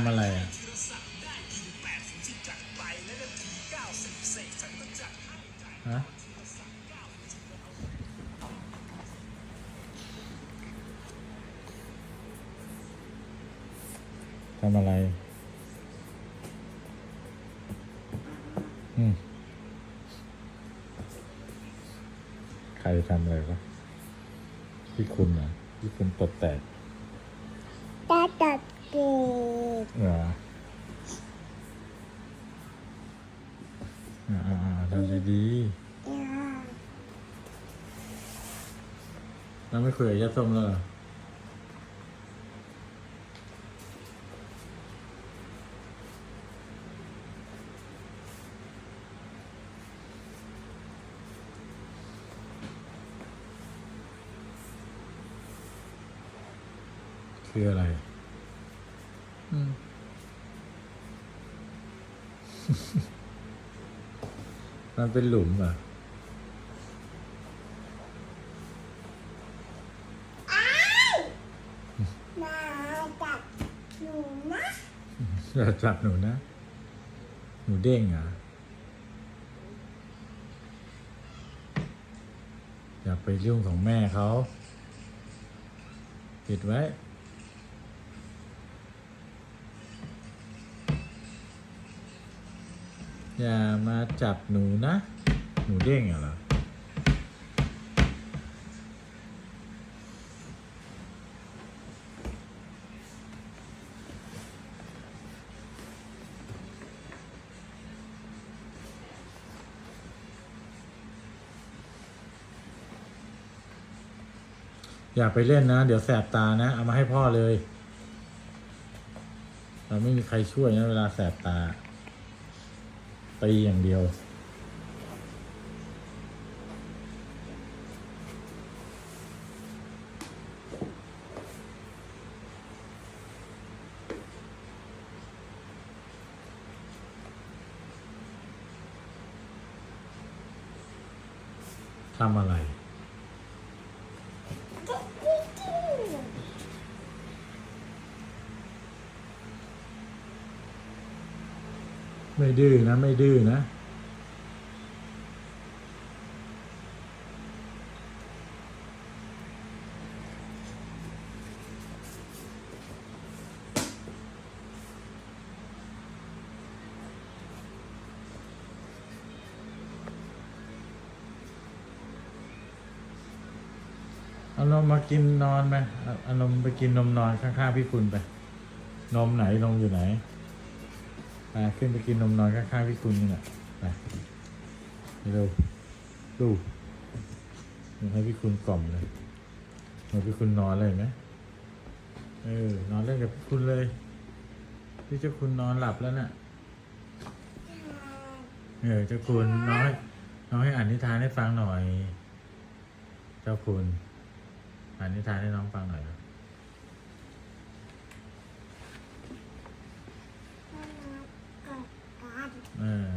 ำอะไรอะฮะทำอะไร อืม ใครทำอะไรวะพี่คุณเหรอพี่คุณตดแตก ตาตัดเกต เหร อ่าอ่าอ่าทำดีๆแล้วไม่คุยกับยาส้มแล้วเหรอคืออะไร อืม มันเป็นหลุมเหรอะมาจับหนูนะอย่าจับหนูนะ หนูเด้งเหรอะอย่าไปยุ่งของแม่เขาปิดไว้ อย่ามาจับหนูนะ หนูเด้งเหรออย่าไปเล่นนะ เดี๋ยวแสบตานะ เอามาให้พ่อเลย เราไม่มีใครช่วยนะ เวลาแสบตา ตีอย่างเดียว ทำอะไร ไม่ดื้อนะ ไม่ดื้อนะ อานมมากินนอนไหมอาเอานมไปกินนมนอนข้างๆพี่คุณไป นมไหนนมอยู่ไหน ไปขึ้นไปกินนมนอนข้างๆพี่คุณนี่แหละไปเร็วดูเดี๋ยวให้พี่คุณกล่อมเลยเดี๋ยวพี่คุณนอนเลยเห็นไหมเออนอนเล่นกับพี่คุณเลย พี่เจ้าคุณนอนหลับแล้วน่ะเออเจ้าคุณน้อยน้อยอ่านนิทานให้ฟังหน่อย เจ้าคุณ อ่านนิทานให้น้องฟังหน่อยนะเออ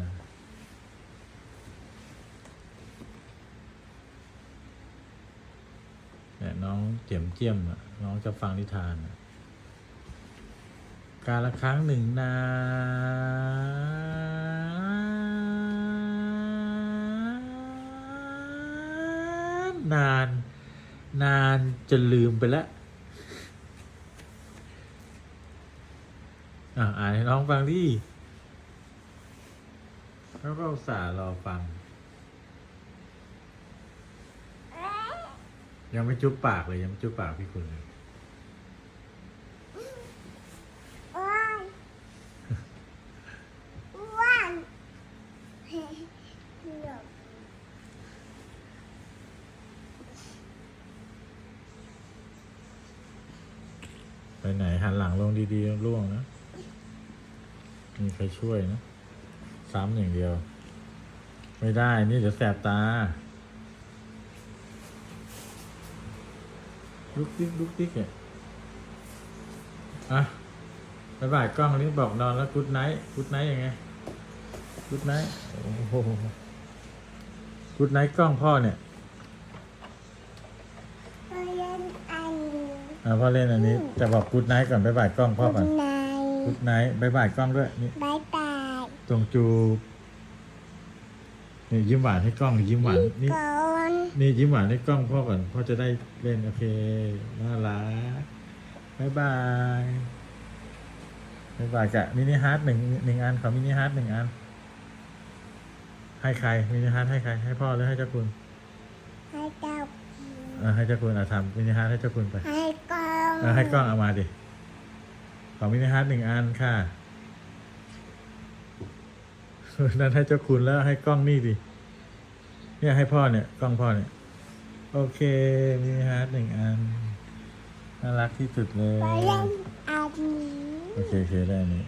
เน้องเจียมเจียมอะน้องจะฟังนิทาน การละครั้งหนึ่งนานนาน นานจนลืมไปแล้วอะอ่านให้น้องฟังดิแล้วก็อุตส่าห์รอฟัง ยังไม่จุ๊บปากเลยยังไม่จุ๊บปากพี่คุณเลยอ้วนอ้วนเฮ้ยหลบไปไหนหันหลังลงดีๆร่วงนะ มีใครช่วยนะ ซ้ำอย่างเดียว ไม่ได้นี่เดี๋ยวแสบตา ลุกดิ๊กลุกดิ๊กเนี่ยอะบายบายกล้องนี้บอกนอนแล้วกุดไนท์กุดไนท์ยังไงกุดไนท์โอ้โหกุดไนท์กล้องพ่อเนี่ยไปเล่นอันนี้อะพ่อเล่นอันนี้จะบอกกุดไนท์ก่อนบายบายกล้องพ่อก่อนในกุดไนท์บายบายกล้องด้วยนี่บายบายจงจูบนี่ยิ้มหวานให้กล้องยิ้มหวานนี่ก่อน นี่ยิ้มหวานให้กล้องพ่อก่อนพ่อจะได้เล่นโอเคน่ารักบายบายบายบายกะมินิฮาร์ดหนึ่งหนึ่งอันขอมินิฮาร์ดหนึ่งอันให้ใครมินิฮาร์ดให้ใคร ให้พ่อหรือให้เจ้าคุณให้เจ้าเออให้เจ้าคุณเอาทำมินิฮาร์ดให้เจ้าคุณไปให้กล้องเออให้กล้องเอามาดิขอมินิฮาร์ดหนึ่งอันค่ะนั่นให้เจ้าคุณแล้วให้กล้องนี่ดิ เนี่ยให้พ่อเนี่ยกล้องพ่อเนี่ย โอเคมินิฮาร์ดหนึ่งอัน น่ารักที่สุดเลย ไปเล่นอันนี้ โอเคโอเคได้อันนี้